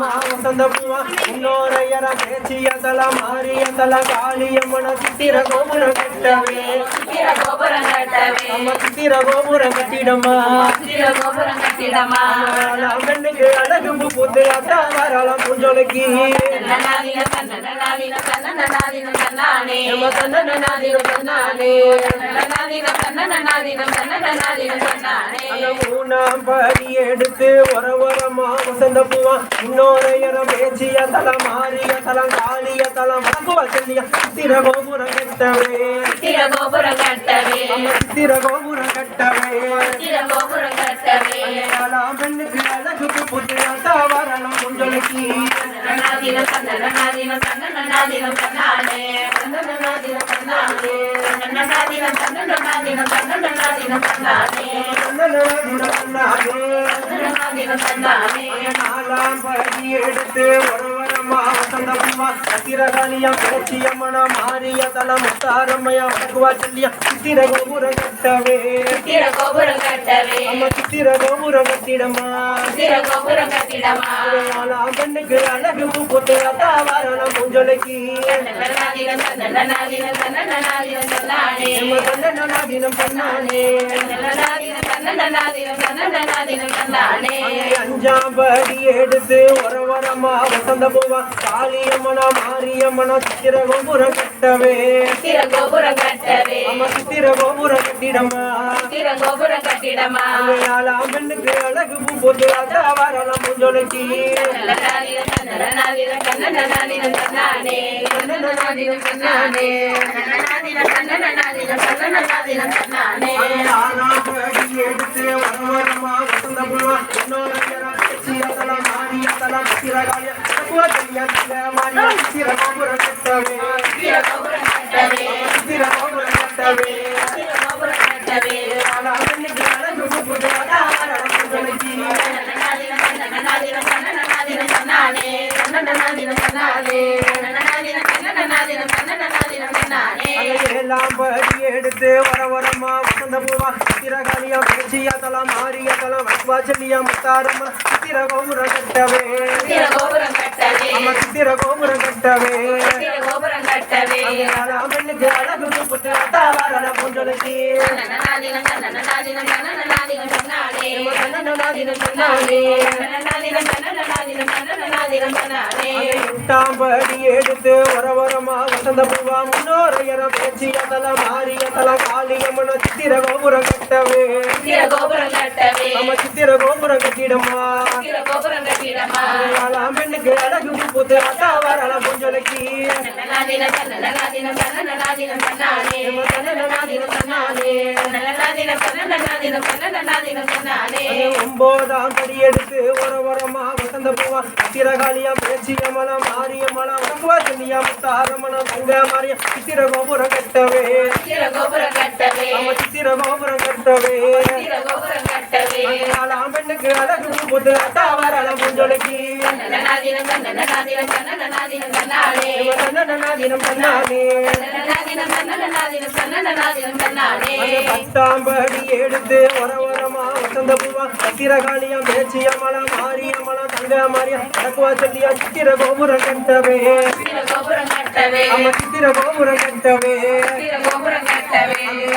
வரமா வசந்த பூவா இன்னொரையர பேச்சிய தல மாறிய தல காளியம்மன சித்திர கோபுரம் கட்டவே நம்ம சித்திர கோபுரம் கட்டிடமா பெண்ணுக்கு அழகு புத்து அத்தா வரலாம் பூஞ்சொலைக்கு தன்னானே மூணாம் படி எடுத்து ஒரு வரமா வசந்த பூவா இன்னொரையர பேச்சிய தல மாறிய தல காளிய தல மக்குவ செல்லிய சித்திர கோபுரம் கட்டவே. கோபுரம் கட்டவே. சித்திர கோபுரம் கட்டவே. கோபுரம் கட்டவே. பெண்ணுக்கு அழகு புத்து அத்தா வரலாம் பூஞ்சொலைக்கு நாதினம் நாதினம் நாதினம் நானே நாதினம் நாலாம் படி எடுத்து பேச்சியம்மன முத்தாரம்மையா பக்குவா சொல்லியா சித்திர கோபுரம் கட்டவே. சித்திர கோபுரம் கட்டவே. நம்ம சித்திர கோபுரம் கட்டிடமா? சித்திர கோபுரம் கட்டிடமா? நாலாம் பெண்ணுக்கு அழகு அத்தா வரலாம் பூஞ்சொலைக்கு அஞ்சாம் படி எடுத்து வரமா வசந்த பூவா காளியம்மனா மாரியம்மனா சித்திர கோபுரம் கட்டவே சித்திர கோபுரம் கட்டவே நம்ம சித்திர கோபுரம் கட்டிடமா சித்திர கோபுரம் கட்டிடமா நாலாம் பெண்ணுக்கு அழகு பூ போட்டு அத்தா வரலாம் பூஞ்சொலைக்கு எடுத்து ஒரு வரமா வசந்த பூவா இன்னொரு மாறிய தலம் சித்திர காளிய பக்குவ கல்யா மாறிய சித்திர கோபுரம் கட்டவே சித்திர கோபுரம் கட்டவே நாலாம் பெண்ணுக்கு அழகு பூ போட்டு அத்தா வரலாம் பூஞ்சொலைக்கு எல்லாம் படி எடுத்து வர வரமா வசந்த பூவா சித்திரகாலியா பூஜியா தலம் ஆரியா தலம் வைவாச்சலியா முத்தாரம்மா சித்திர கோபுரம் கட்டவே. நம்ம சித்திர கோபுரம் கட்டவே. கோபுரம் கட்டவே. பெண்ணுக்கு அழகு புத்து அத்தா வரல பூஞ்சொலைக்கு எட்டாம் படி எடுத்து வர வரமா வசந்த பூவா முன்னோரையர பேச்சியா தலம் மாறிய தலம் காளியம்மன சித்திர கோபுரம் கட்டவே. கோபுரம் கட்டவே. நம்ம சித்திர கோபுரம் கட்டிடமா கோபுரம் கட்டிடமா பெண்ணுக்கு நானே நம்ம தன்னநாதினம் தன்னானே ஒன்பதாம் படி எடுத்து ஒரு வரமா வசந்த பூவா சித்திரகாளியா பேச்சியமல மாரியம்மல வடக்குவா செல்லியா முத்தாரமணம் தங்க மாரியா சித்திர கோபுரம் கட்டவே. கோபுரம் கட்டவே. நம்ம சித்திர கோபுரம் கட்டவே. நாலாம் பெண்ணுக்கு அழகு அத்தா வரல பூஞ்சொலைக்கு நாதினம் நாதினம் நாதினம் நானே தன்னநாதினம் தன்னானே பத்தாம் படி எடுத்து வரமா வசந்த பூவா சித்திரகாளியா பேச்சியமல மாரியம்மல தங்க மாரியா வடக்குவா செல்லியா சித்திர கோபுரம் கட்டவே. கோபுரம் கட்டவே. நம்ம சித்திர கோபுரம் கட்டவே. கோபுரம்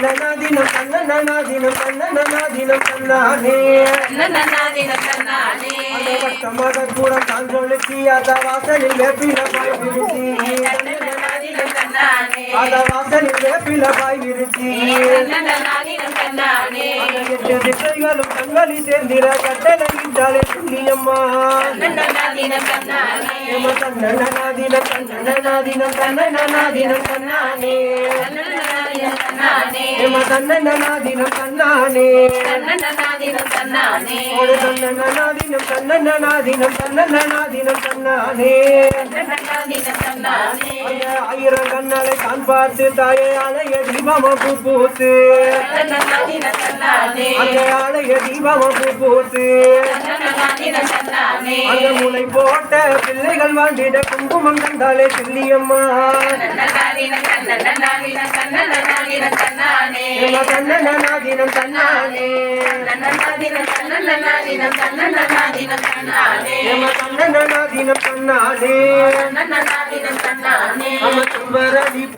தன்னநாதினம் தன்னநாதினம் தன்னநாதினம் தன்னானே நாதினம் நானே வட்டமாக கூட காஞ்சொலுக்கி அத வாசலில் வேப்பில பாய் நாதினம் நானே அத வாசலில் நாதினம் நானே எட்டு திசைகளும் கண்களில் சேர்ந்திட கட்டளையிட்டாலே ஏமா தன்னநாதினம் தன்னானே தன்னன்னாதீனம் தன்னானே ஒரு தன்னநாதினம் தன்னநாதினம் தன்னநாதினம் தன்னானே தன்னன்னாதீனம் தன்னானே அந்த ஆயிரம் கண்ணலை தான் பார்த்து தாயே அலைய தீபம பூ பூத்து. அந்த அலைய தீபம பூ பூத்து அந்த முளை போட்ட பிள்ளைகள் வாழ்ந்திட குங்குமம் கண்டாலே சில்லியம்மா தன்னன்னாதீனம் தன்னானே தன்னநாதினம் தன்னானே தன்னன்னாதீனம் தன்னானே ஏமா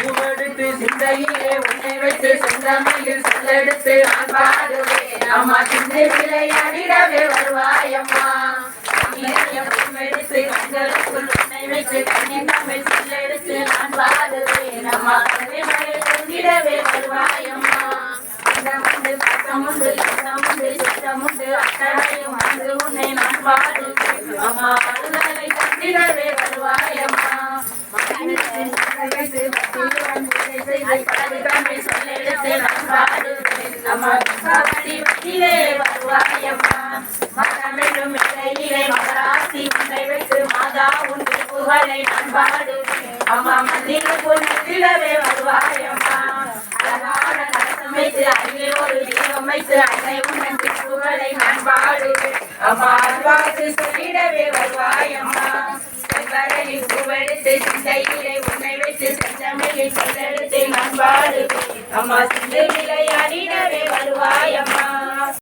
பூவெடுத்து சிந்தையிலே உன்னை வைத்து செந்தமிழில் சொல்லெடுத்து நான் பாடுவேன். அம்மா சிந்தை விளையாடிடவே வருவாயம்மா எடுத்து கண்களுக்குள் உன்னை வைத்து கண்ணின் தமிழ் சொல்லெடுத்து நான் பாடுவேன். அம்மா கதை மழை பக்கம் உண்டு அந்தமுண்டு உண்டு இந்தமுண்டு சித்தமுண்டு அத்தனையும் வந்து உன்னை நான் பாடுவேன். அம்மா அருளை கண்டிடவே வருவாயம்மா அம்மா மந்திர பொன்னிடவே வருவாயம்மா அழகான கலசம் அங்கே ஒரு தீபம் அன்னை உன்னன் புகழை நான் பாடுவேன் அம்மா அன்பாக்கு சொல்லிடவே வருவாயம்மா செவ்வரையில் பூவெடுத்து சிந்தையிலே உன்னை வைத்து செந்தமிழில் சொல்லெடுத்து நான் பாடுவேன் அம்மா சிந்தை விளையாடிடவே வருவாயம்மா